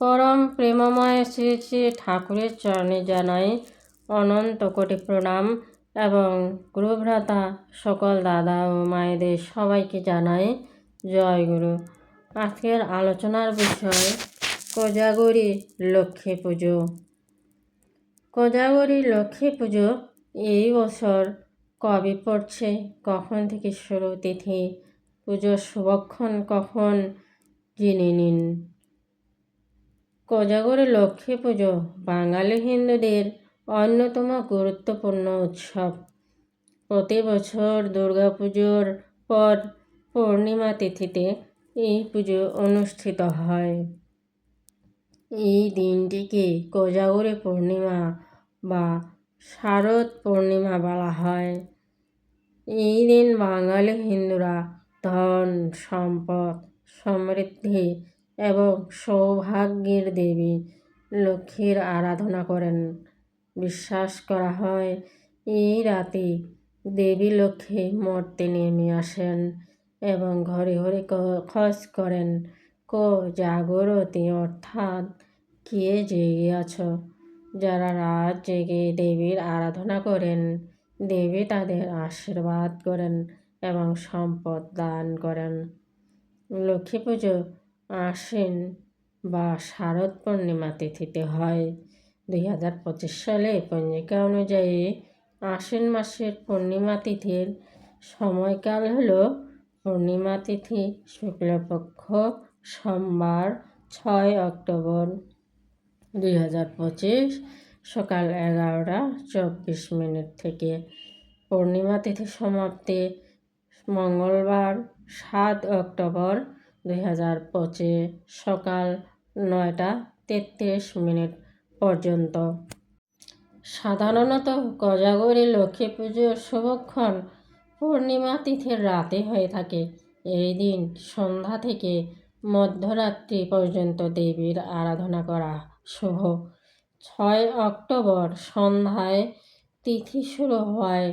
পরম প্রেমময় শ্রী শ্রী ঠাকুরের চরণে জানাই অনন্ত কোটি প্রণাম এবং গুরুভ্রাতা সকল দাদা ও মায়েদের সবাইকে জানাই জয় গুরু। আজকের আলোচনার বিষয় কোজাগরি লক্ষ্মী পুজো। কোজাগরি লক্ষ্মী পুজো এই বছর কবে পড়ছে, কখন থেকে শুরু, তিথি, পুজোর শুভক্ষণ কখন জেনে নিন। কোজাগরী লক্ষ্মী পুজো, বাঙালি হিন্দুদের অন্যতম গুরুত্বপূর্ণ উৎসব। প্রতি বছর দুর্গাপুজোর পর পূর্ণিমা তিথিতে এই পুজো অনুষ্ঠিত হয়। এই দিনটিকে কোজাগরী পূর্ণিমা বা শারদ পূর্ণিমা বলা হয়। এই দিন বাঙালি হিন্দুরা ধন, সম্পদ, সমৃদ্ধি এবং সৌভাগ্যের দেবী লক্ষ্মীর আরাধনা করেন। বিশ্বাস করা হয়, এই রাতে দেবী লক্ষ্মী মূর্তি নেমে আসেন এবং ঘরে ঘরে খোঁজ করেন। কো, জাগরতি, অর্থাৎ কে জেগে আছো? যারা রাত জেগে দেবীর আরাধনা করেন, দেবী তাদের আশীর্বাদ করেন এবং সম্পদ দান করেন। লক্ষ্মী পুজো আশ্বিন বা শারদ পূর্ণিমা তিথিতে হয়। দুই হাজার পঁচিশ সালে পঞ্জিকা অনুযায়ী আশ্বিন মাসের পূর্ণিমা তিথির সময়কাল হল পূর্ণিমা তিথি, শুক্লপক্ষ, সোমবার, ছয় অক্টোবর। দুই হাজার পঁচিশ সকাল এগারোটা চব্বিশ মিনিট থেকে পূর্ণিমা তিথি সমাপ্তি মঙ্গলবার, সাত অক্টোবর দুই হাজার পঁচিশ সকাল নয়টা তেত্রিশ মিনিট পর্যন্ত। সাধারণত কোজাগরী লক্ষ্মী পুজোর শুভক্ষণ পূর্ণিমা তিথির রাতে হয়ে থাকে। এই দিন সন্ধ্যা থেকে মধ্যরাত্রি পর্যন্ত দেবীর আরাধনা করা শুভ। ছয় অক্টোবর সন্ধ্যায় তিথি শুরু হয়।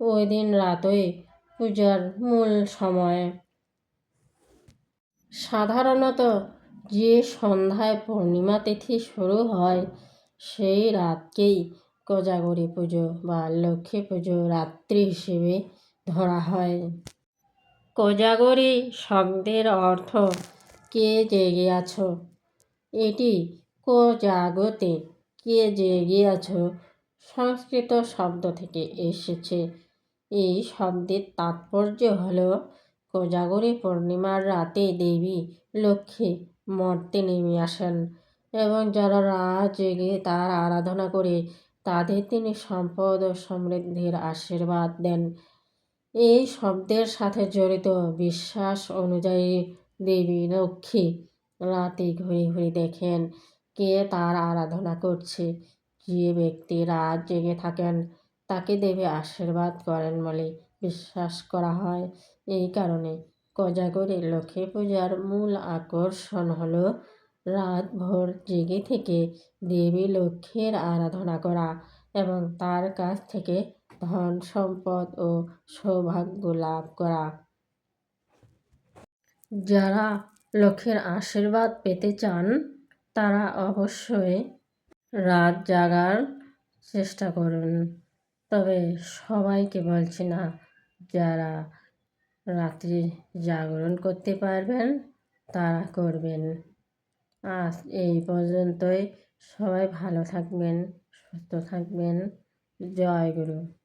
ওই দিন রাতই পূজার মূল সময়। সাধারণত যে সন্ধ্যায় পূর্ণিমা তিথি শুরু হয়, সেই রাতকেই কোজাগরী পুজো বা লক্ষ্মী পুজো রাত্রি হিসেবে ধরা হয়। কোজাগরী শব্দের অর্থ কে জেগে আছো? এটি কোজাগতে কে জেগে আছো? সংস্কৃত শব্দ থেকে এসেছে। এই শব্দের তাৎপর্য হল কোজাগরী পূর্ণিমার রাতে দেবী লক্ষ্মী মর্তে নেমে আসেন এবং যারা রাত জেগে তার আরাধনা করে, তাদের তিনি সম্পদ ও সমৃদ্ধির আশীর্বাদ দেন। এই শব্দের সাথে জড়িত বিশ্বাস অনুযায়ী দেবী লক্ষ্মী রাতে ঘুরে ঘুরে দেখেন কে তার আরাধনা করছে। যে ব্যক্তি রাত জেগে থাকেন, তাকে দেবী আশীর্বাদ করেন বলে বিশ্বাস করা হয়। এই কারণে কোজাগরী লক্ষ্মী পূজার মূল আকর্ষণ হল রাতভর জেগে থেকে দেবী লক্ষ্মীর আরাধনা করা এবং তার কাছ থেকে ধন, সম্পদ ও সৌভাগ্য লাভ করা। যারা লক্ষ্মীর আশীর্বাদ পেতে চান, তারা অবশ্যই রাত জাগার চেষ্টা করুন। তবে সবাইকে বলছি না যারা রাত্রি জাগরণ করতে পারবেন, তারা করবেন। আজ এই পর্যন্তই। সবাই ভালো থাকবেন, সুস্থ থাকবেন। জয় গুরু।